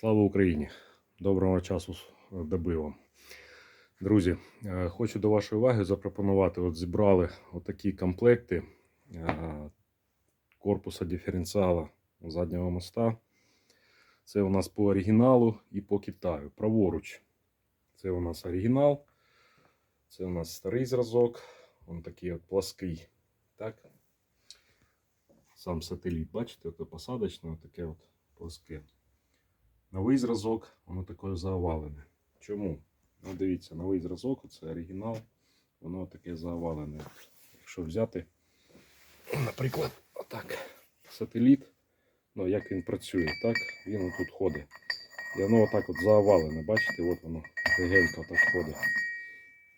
Слава Україні! Доброго часу доби вам. Друзі, е, хочу до вашої уваги запропонувати. От зібрали отакі комплекти е, корпуса диференціала заднього моста. Це у нас по оригіналу і по Китаю. Праворуч. Це у нас оригінал. Це у нас старий зразок. Він такий от плаский. Так? Сам сателіт, бачите, посадочне, таке от пласке. Новий зразок, воно таке заовалене. Чому? Ну, дивіться, новий зразок, це оригінал, воно таке заовалене. Якщо взяти, наприклад, отак, сателіт, ну як він працює, так, він тут ходить. І воно отак от заовалене, бачите, от воно легенько так ходить.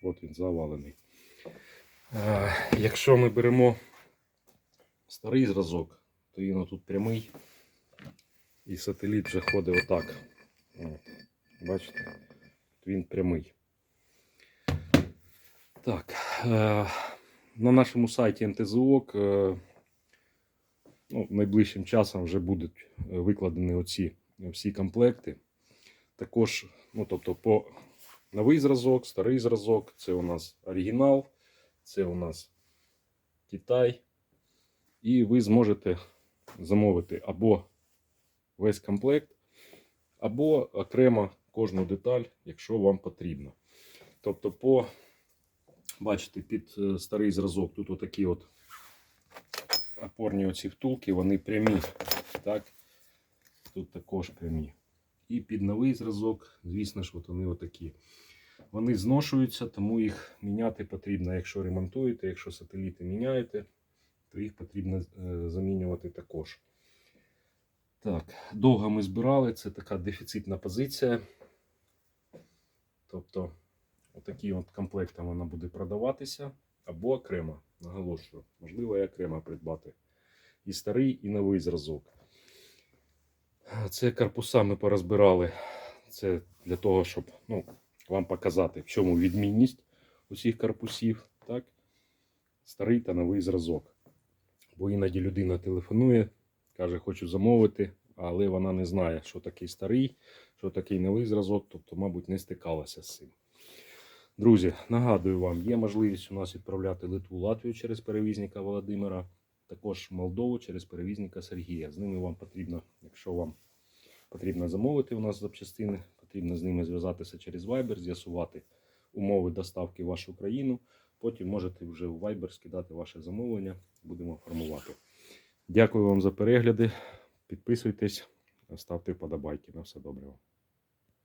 От він заовалений. А, якщо ми беремо старий зразок, то він тут прямий. І сателіт вже ходить отак. От. Бачите? Він прямий. Так. Е, на нашому сайті МТЗОК е, ну, найближчим часом вже будуть е, викладені оці всі комплекти. Також, ну, тобто, по новий зразок, старий зразок, це у нас оригінал, це у нас Китай. І ви зможете замовити або весь комплект, або окремо кожну деталь, якщо вам потрібно. Тобто, по, бачите, під е, старий зразок тут отакі от опорні оці втулки, вони прямі. Так? Тут також прямі. І під новий зразок, звісно ж, от вони отакі. Вони зношуються, тому їх міняти потрібно, якщо ремонтуєте, якщо сателіти міняєте, то їх потрібно е, замінювати також. Так, довго ми збирали, це така дефіцитна позиція. Тобто, отаким от комплектом вона буде продаватися або окремо. Наголошую, можливо, і окремо придбати. І старий, і новий зразок. Це корпуса ми порозбирали. Це для того, щоб ну, вам показати, в чому відмінність усіх корпусів. Так? Старий та новий зразок. Бо іноді людина телефонує, каже, хочу замовити, але вона не знає, що такий старий, що такий новий зразок, тобто, мабуть, не стикалася з цим. Друзі, нагадую вам, є можливість у нас відправляти Литву Латвію через перевізника Володимира, також Молдову через перевізника Сергія. З ними вам потрібно, якщо вам потрібно замовити у нас запчастини, потрібно з ними зв'язатися через Viber, з'ясувати умови доставки в вашу країну. Потім можете вже у Viber скидати ваше замовлення, будемо формувати. Дякую вам за перегляди. Підписуйтесь, ставте вподобайки. На все добре. вам.